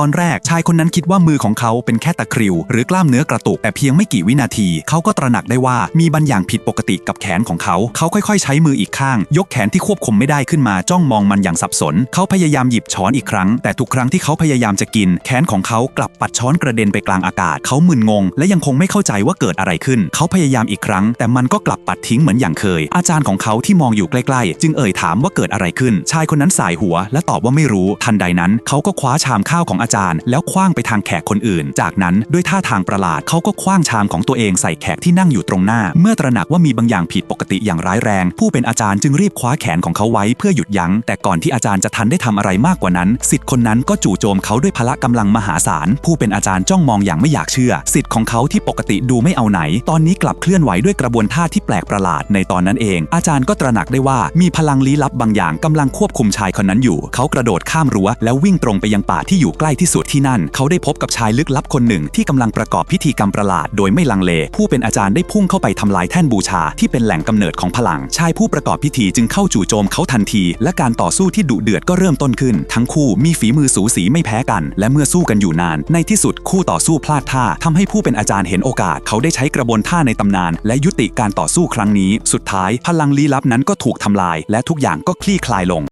ตอนแรกชายคนนั้นคิดว่ามือของเขาเป็นแค่ตะคริว หรือกล้ามเนื้อกระตุกแต่เพียงไม่กี่วินาที เขาก็ตระหนักได้ว่ามีบางอย่างผิดปกติกับแขนของเขา เขาค่อยๆ ใช้มืออีกข้าง ยกแขนที่ควบคุมไม่ได้ขึ้นมาจ้องมองมันอย่างสับสน เขาพยายามหยิบช้อนอีกครั้ง แต่ทุกครั้งที่เขาพยายามจะกิน แขนของเขากลับปัดช้อนกระเด็นไปกลางอากาศ เขามึนงง และยังคงไม่เข้าใจว่าเกิดอะไรขึ้น เขาพยายามอีกครั้ง แต่มันก็กลับปัดทิ้งเหมือนอย่างเคย อาจารย์ของเขาที่มองอยู่ใกล้ๆ จึงเอ่ยถามว่าเกิดอะไรขึ้น ชายคนนั้นสายหัว และตอบว่าไม่รู้ ทันใดนั้น เขาก็คว้าชามข้าวของอาจารย์ แล้วคว้างไปทางแขกคนอื่น จากนั้นด้วยท่าทางประหลาดเขาก็คว้างชามของตัวเองใส่แขกที่นั่งอยู่ตรงหน้า เมื่อตระหนักว่ามีบางอย่างผิดปกติอย่างร้ายแรง ผู้เป็นอาจารย์จึงรีบคว้าแขนของเขาไว้เพื่อหยุดยั้ง แต่ก่อนที่อาจารย์จะทันได้ทำอะไรมากกว่านั้นสิทธิ์คนนั้นก็จู่โจมเขาด้วยพละกำลังมหาศาลผู้เป็นอาจารย์จ้องมองอย่างไม่อยากเชื่อ สิทธิ์ของเขาที่ปกติดูไม่เอาไหน ตอนนี้กลับเคลื่อนไหวด้วยกระบวนท่าที่แปลกประหลาดในตอนนั้นเอง อาจารย์ก็ตระหนักได้ว่ามีพลังลี้ลับบางอย่างกำลังควบคุมชายคนนั้นอยู่ เขากระโดดข้ามรั้วแล้ววิ่งตรงไปยังป่าที่อยู่ใกล้ที่สุดที่นั่น เขาได้พบกับชายลึกลับคนหนึ่งที่กำลังประกอบพิธีกรรมประหลาดโดยไม่ลังเล ผู้เป็นอาจารย์ได้พุ่งเข้าไปทำลายแท่นบูชาที่เป็นแหล่งกำเนิดของพลัง ชายผู้ประกอบพิธีจึงเข้าจู่โจมเขาทันที และการต่อสู้ที่ดุเดือดก็เริ่มต้นขึ้น ทั้งคู่มีฝีมือสูสีไม่แพ้กัน และเมื่อสู้กันอยู่นาน ในที่สุดคู่ต่อสู้พลาดท่าทำให้ผู้เป็นอาจารย์เห็นโอกาส เขาได้ใช้กระบวนท่าในตำนาน และยุติการต่อสู้ครั้งนี้ สุดท้ายพลังลี้ลับนั้นก็ถูกทำลาย และทุกอย่างก็คลี่คลายลง